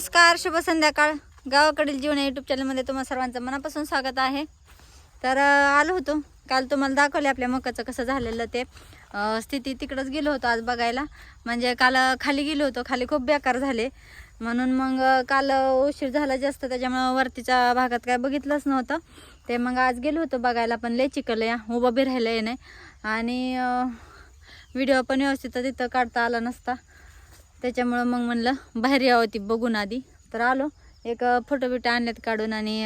नमस्कार शुभ संध्याकाळ. गावाकडील जीवन यूट्यूब चॅनलमध्ये तुम्हा सर्वांचं मनापासून स्वागत आहे. तर आलो होतो. काल तुम्हाला दाखवले आपल्या मकाचं कसं झालेलं ते. स्थिती तिकडंच गेलो होतो आज बघायला. म्हणजे काल खाली गेलो होतो. खाली खूप बेकार झाले. म्हणून मग काल उशीर झाला जास्त. त्याच्यामुळं वरतीच्या भागात काय बघितलंच नव्हतं. ते मग आज गेलो होतो बघायला पण लय चिकल या उभं बी राहिलं नाही. आणि व्हिडिओ पण व्यवस्थित तिथं काढता आला नसता. त्याच्यामुळं मग म्हणलं बाहेर यावं ती बघून आधी. तर आलो. एक फोटो बिटो आणलेत काढून आणि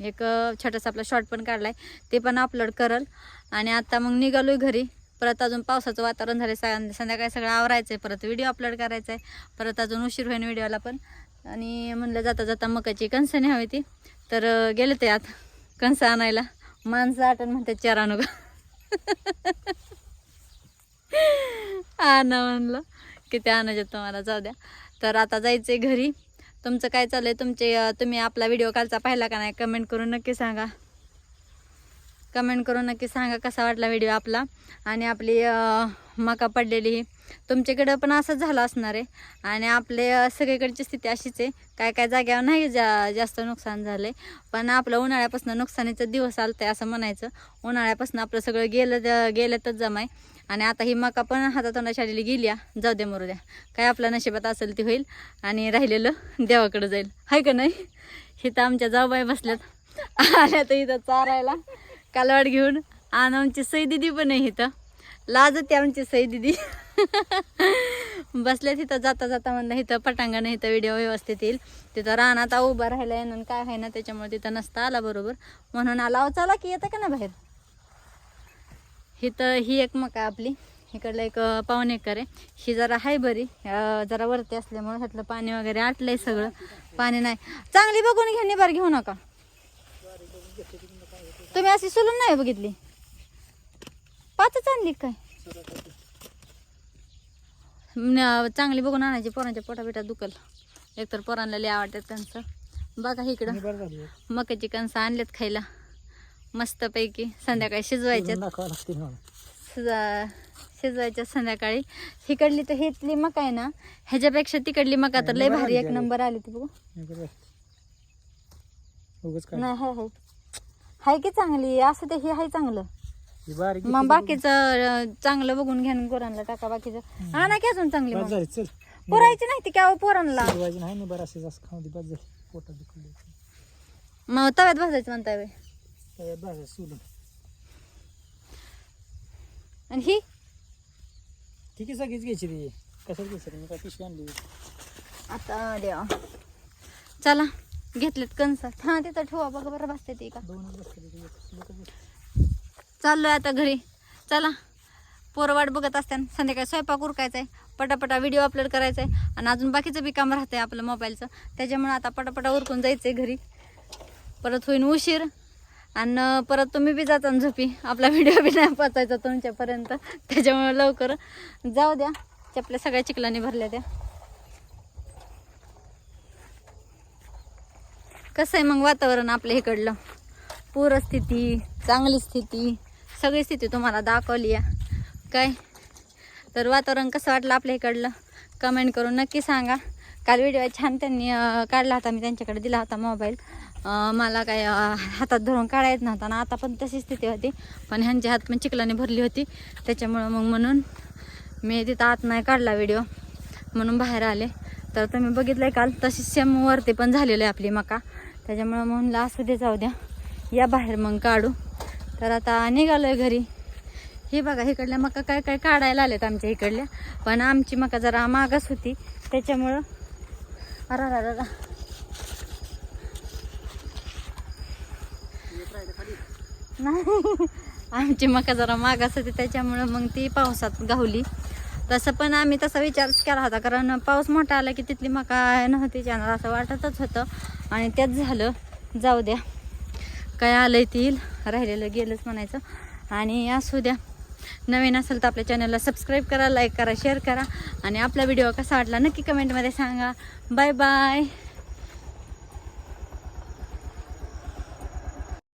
एक छोटासा आपला शॉर्ट पण काढलाय. ते पण अपलोड करल. आणि आता मग निघालो घरी. परत अजून पावसाचं वातावरण झालं सं संध्याकाळी सगळं आवरायचं आहे परत व्हिडिओ अपलोड करायचा आहे परत अजून उशीर होईन व्हिडिओला पण. आणि म्हणलं जाता जाता मकाची कणसं हवी ती. तर गेले ते आत. कणसं आणायला. माणसं आठवण म्हणतात चार आणू का आणा म्हणलं. किती आणायचे तुम्हाला? जाऊ द्या. तर आता जायचंय घरी. तुमचं काय चाललंय? तुमचे तुम्ही आपला व्हिडिओ कालचा पाहिला का नाही? कमेंट करून नक्की सांगा. कमेंट करून नक्की सांगा कसा वाटला व्हिडिओ आपला. आणि आपली मका पडलेली तुमच्याकडं पण असंच झालं असणार आहे. आणि आपले सगळीकडची स्थिती अशीच आहे. काय काय जाग्यावर नाही जा जास्त नुकसान झालं पण आपलं उन्हाळ्यापासून नुकसानीचं दिवस आलतंय असं म्हणायचं. उन्हाळ्यापासून आपलं सगळं गेलं गेल्यातच जमाय. आणि आता ही मका पण हातातोंडाशाडीली गेली आ. जाऊ द्या मरू द्या. काय आपल्या नशिबात असेल ते होईल. आणि राहिलेलं देवाकडं जाईल. हाय का नाही? इथं आमच्या जाऊबाई बसल्यात. आल्या तर इथं चारायला. कालवाड घेऊन. आणि आमची सई दिदी पण आहे इथं. लाजते आमची सई दिदी. बसल्या तिथं जाता जाता म्हणलं इथं पटांगण इथं व्हिडिओ व्यवस्थित येईल. तिथं रानात उभा राहिला आहे काय आहे ना त्याच्यामुळे तिथं नसता आला बरोबर. म्हणून आला चाला चला की येतं का ना बाहेर? इथं ही एक मका आपली. इकडलं एक पाहुणे करे आहे. ही जरा आहे बरी. जरा वरती असल्यामुळे ह्यातलं पाणी वगैरे आटलंय सगळं. पाणी नाही. चांगली बघून घ्या निभार घेऊ नका. तुम्ही अशी सोलून नाही बघितली? पाचच आणली काय? चांगली बघून आणायची पोरांच्या पोटा बिटा दुखल. एकतर पोरांना लय आवडतात त्यांचं. बघा इकडं. मकाची कणसं आणलेत खायला. मस्तपैकी संध्याकाळी शिजवायच्यात. शिजवायच्या संध्याकाळी. हिकडली तर हितली मका आहे ना? ह्याच्यापेक्षा तिकडली मका तर लय भारी एक नंबर आली ती बघू. नाही हाय हाय हाय की चांगली? असं ते हे हाय चांगलं. ही बारीक मग बाकीचं चांगलं बघून घ्या आणि पोरांना टाका बाकीचं. आणा की अजून चांगली बस मग? झाली चल. पुरायची नाही ती क्या पोरांना. शिवाजी नाही ना बरं असं असं खाऊ दे बस झाली. पोटात दुखलं मग तव्यात भाजायचं म्हणताय बाई. त्याच्यात बस सोडून. आणि ही? ठीक आहे सगळीच घ्यायची रे कशाच घ्यायची रे मी काय पिशवी आणली? आता देवा. चला. घेतलेत कणस हा तिथं ठेवा बघा बरं बसते ती का. चाललोय आता घरी. चला पोरं वाट बघत असतात संध्याकाळी स्वयंपाक उरकायचा आहे पटापटा व्हिडिओ अपलोड करायचा आहे आणि अजून बाकीचं बी काम राहतंय आपलं मोबाईलचं. त्याच्यामुळे आता पटापटा उरकून जायचं आहे घरी. परत होईन उशीर. आणि परत तुम्ही बी जाता झोपी. आपला व्हिडिओ बी नाही पोचायचा तुमच्यापर्यंत. त्याच्यामुळे लवकर जाऊ द्या. चपल्या सगळ्या चिखलाने भरल्या त्या. कसं आहे मग वातावरण आपल्या इकडलं? पूरस्थिती चांगली स्थिती सगळी स्थिती तुम्हाला दाखवली आहे. काय? तर वातावरण कसं वाटलं आपल्या इकडलं? कमेंट करून नक्की सांगा. काल व्हिडिओ छान त्यांनी काढला होता. मी त्यांच्याकडे दिला होता मोबाईल मला काय हातात धरून काढायच नव्हता ना आता पण तशी स्थिती होती. पण ह्यांची हात पण चिखलाने भरली होती. त्याच्यामुळं मग म्हणून मी तिथं आत नाही काढला व्हिडिओ म्हणून बाहेर आले. तर तुम्ही बघितलंय काल तशी सेम वरती पण झालेलं आहे आपली मका. त्याच्यामुळं म्हणलं असू दे जाऊ द्या. या बाहेर मग काढू. तर आता निघालोय घरी. हे बघा इकडल्या मका काय काय काढायला आलेत आमच्या इकडल्या. पण आमची मका जरा मागास होती. त्याच्यामुळं अरा रा रा नाही. आमची मका जरा मागास होती. त्याच्यामुळं मग ती पावसात गावली. तसं पण आम्ही तसा विचारच केला होता कारण पाऊस मोठा आला की तिथली मका नव्हती जाणार असं वाटतच होतं. आणि त्याच झालं. जाऊ द्या. काय आलंय ती येईल. राहिलेलं गेलंच म्हणायचं. आणि असू द्या. नवीन असेल तर आपल्या चॅनलला सबस्क्राईब करा लाईक करा शेअर करा. आणि आपला व्हिडिओ कसा वाटला नक्की कमेंटमध्ये सांगा. Bye bye